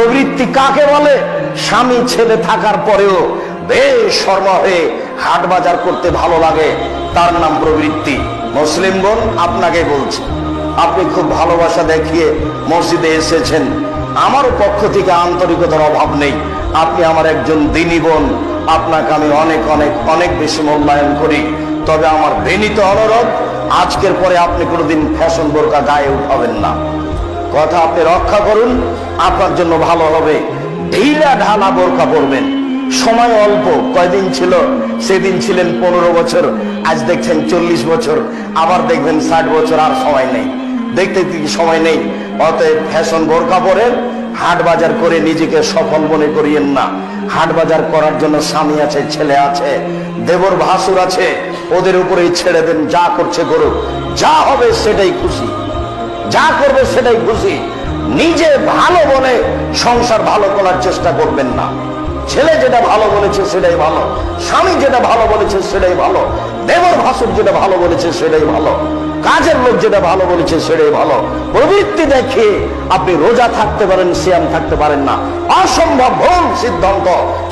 প্রবৃত্তি কাকে বলে? স্বামী ছেলে থাকার পরেও বেশ শর্ম হয়ে হাট বাজার করতে ভালো লাগে। তার নাম প্রবৃত্তি। মুসলিম বোন, আপনাকে বলছি, আপনি খুব ভালোবাসা দেখিয়ে মসজিদে এসেছেন। আমারও পক্ষ থেকে আন্তরিকতার অভাব নেই। আপনি আমার একজন দিনী বোন। আপনাকে আমি অনেক অনেক অনেক বেশি মূল্যায়ন করি। তবে আমার বিনীত অনুরোধ, আজকের পরে আপনি কোনোদিন ফ্যাশন বোরকা গায়ে উঠাবেন না। কথা আপনি রক্ষা করুন, আপনার জন্য ভালো হবে। ঢিলা ঢালা বোরকা পরবেন। সময় অল্প, কয়দিন ছিল? সেদিন ছিলেন পনেরো বছর, আজ দেখছেন চল্লিশ বছর, আবার দেখবেন ষাট বছর, আর সময় নেই। দেখতে সময় নেই? অতএব ফ্যাশন বোরকা পরেন হাট বাজার করে নিজেকে সফল মনে করিয়েন না। হাট বাজার করার জন্য স্বামী আছে, ছেলে আছে, দেবর ভাসুর আছে, ওদের উপরেই ছেড়ে দেন, যা করছে করুক। যা হবে সেটাই খুশি। যা করবে সেটাই খুশি। নিজে ভালো বলে সংসার ভালো করার চেষ্টা করবেন না। ছেলে যেটা ভালো বলেছে সেটাই ভালো, স্বামী যেটা ভালো বলেছে সেটাই ভালো, দেবর ভাসুর যেটা ভালো বলেছে সেটাই ভালো, কাজের লোক যেটা ভালো বলেছে সেটাই ভালো। প্রবৃত্তি দেখে আপনি রোজা থাকতে পারেন শ্যাম থাকতে পারেন না। অসম্ভব ভুল সিদ্ধান্ত।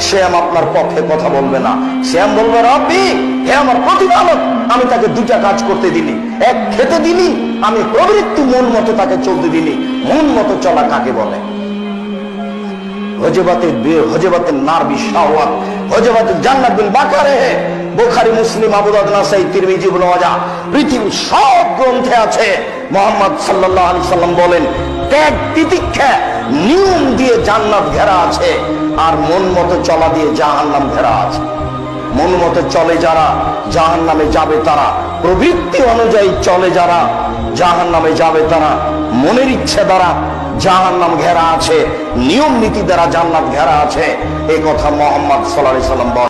শ্যাম আপনার পক্ষে কথা বলবে না। শ্যাম বলবে, রব্বি, হে আমার প্রতিপালক, আমি তাকে দুটা কাজ করতে দিলি এক খেতে দিলি আমি প্রবৃত্তি মন মতো তাকে চলতে দিলি মন মতো চলা কাকে বলে? হজবাতের বি- হজবাতের নার বিশাওয়াত হজবাতের জান্নাত বিল বাকারে। বুখারী, মুসলিম, আবু দাউদ, নাসাই, তিরমিজি পৃথিবীর সব গ্রন্থে আছে। মোহাম্মদ সাল্লাল্লাহু আলাইহি সাল্লাম বলেন, ত্যাগ তিতিক্ষা, নিয়ম দিয়ে জান্নাত ঘেরা আছে, আর মন মতো চলা দিয়ে জাহান্নাম ঘেরা আছে। মন মতো চলে যারা জাহান নামে যাবে তারা। প্রবৃত্তি অনুযায়ী চলে যারা জাহান নামে যাবে তারা। মনের ইচ্ছে দ্বারা জাহান নাম ঘেরা আছে, নিয়ম নীতি দ্বারা জান্নাত ঘেরা আছে। এই কথা মোহাম্মদ সাল্লাহ সাল্লাম বলে